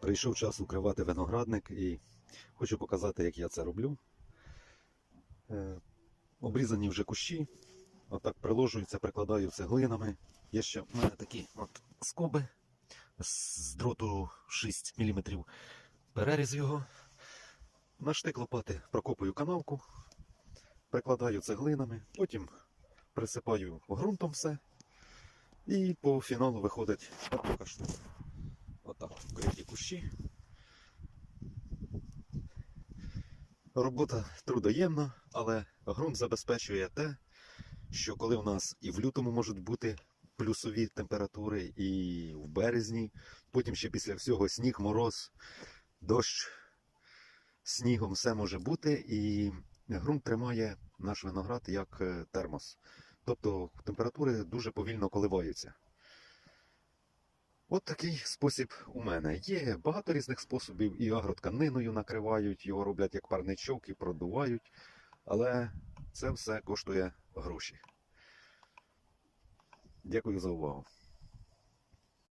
Прийшов час укривати виноградник і хочу показати, як я це роблю. Е, Обрізані вже кущі. Отак приложуються, прикладаю цеглинами. Є ще в мене такі от скоби з дроту 6 мм. Переріз його. На штик лопати прокопую канавку, прикладаю цеглинами, потім присипаю ґрунтом все. І по фіналу виходить така штука. Кущі. Робота трудоємна, але ґрунт забезпечує те, що коли у нас і в лютому можуть бути плюсові температури, і в березні, потім ще після всього сніг, мороз, дощ, снігом все може бути, і ґрунт тримає наш виноград як е, термос. Тобто температури дуже повільно коливаються. От такий спосіб у мене. Є багато різних способів, і агротканиною накривають, його роблять як парничок і продувають. Але це все коштує гроші. Дякую за увагу.